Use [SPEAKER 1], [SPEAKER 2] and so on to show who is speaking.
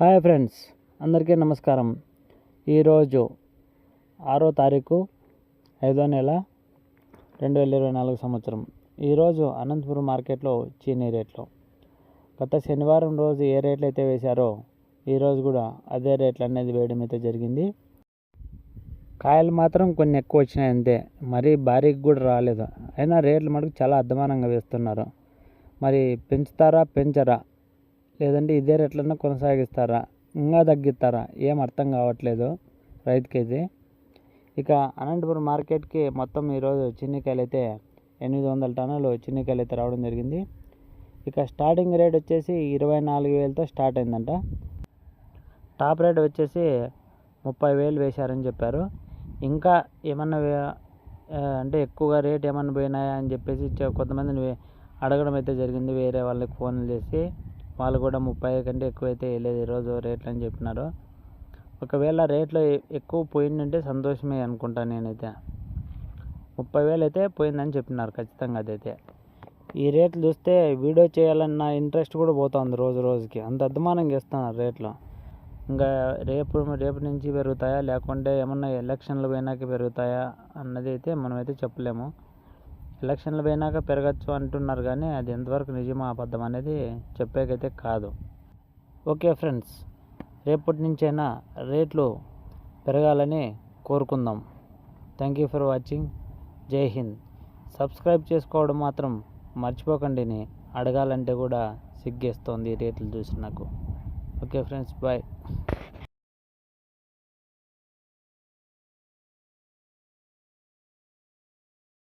[SPEAKER 1] Hi friends అందరికీ నమస్కారం. ఈరోజు ఆరో తారీఖు ఐదో నెల రెండు వేల ఇరవై నాలుగు సంవత్సరం. ఈరోజు అనంతపురం మార్కెట్లో చీనీ రేట్లు. గత శనివారం రోజు ఏ రేట్లు అయితే వేశారో ఈరోజు కూడా అదే రేట్లు అనేది వేయడం అయితే జరిగింది. కాయలు మాత్రం కొన్ని ఎక్కువ వచ్చినాయి అంతే. మరీ భారీగా కూడా రాలేదు. అయినా రేట్లు మటుకు చాలా అధ్వానంగా వేస్తున్నారు. మరి పెంచుతారా పెంచరా? లేదంటే ఇదే రేట్లన్నా కొనసాగిస్తారా? ఇంకా తగ్గిస్తారా? ఏం అర్థం కావట్లేదు రైతుకైతే. ఇక అనంతపురం మార్కెట్కి మొత్తం ఈరోజు చిన్నికాయలు అయితే ఎనిమిది వందల టన్నులు చిన్నికాయలు అయితే రావడం జరిగింది. ఇక స్టార్టింగ్ రేట్ వచ్చేసి ఇరవై నాలుగు వేలతో స్టార్ట్ అయిందంట. టాప్ రేట్ వచ్చేసి ముప్పై వేలు వేశారని చెప్పారు. ఇంకా ఏమన్నా అంటే ఎక్కువగా రేట్ ఏమన్నా పోయినాయా అని చెప్పేసి కొంతమందిని అడగడం అయితే జరిగింది. వేరే వాళ్ళకి ఫోన్లు చేసి వాళ్ళు కూడా ముప్పై కంటే ఎక్కువ అయితే వేయలేదు. ఈరోజు రేట్లు అని చెప్పినారు. ఒకవేళ రేట్లు ఎక్కువ పోయిందంటే సంతోషమే అనుకుంటాను నేనైతే. ముప్పై వేలు అయితే పోయిందని చెప్పినారు ఖచ్చితంగా అదైతే. ఈ రేట్లు చూస్తే వీడియో చేయాలన్న ఇంట్రెస్ట్ కూడా పోతుంది రోజు రోజుకి. అంత అద్మానం చేస్తున్నారు రేట్లు. ఇంకా రేపు రేపు నుంచి పెరుగుతాయా? లేకుంటే ఏమన్నా ఎలక్షన్లు పోయినాక పెరుగుతాయా? అన్నది అయితే మనమైతే చెప్పలేము. ఎలక్షన్లు పోయినాక పెరగచ్చు అంటున్నారు కానీ అది ఎంతవరకు నిజమా అబద్ధం అనేది చెప్పేకైతే కాదు. ఓకే ఫ్రెండ్స్ రేపటి నుంచైనా రేట్లు పెరగాలని కోరుకుందాం. Thank you for watching. జై హింద్. సబ్స్క్రైబ్ చేసుకోవడం మాత్రం మర్చిపోకండి అడగాలంటే కూడా సిగ్గేస్తోంది రేట్లు చూసి నాకు. Okay friends bye.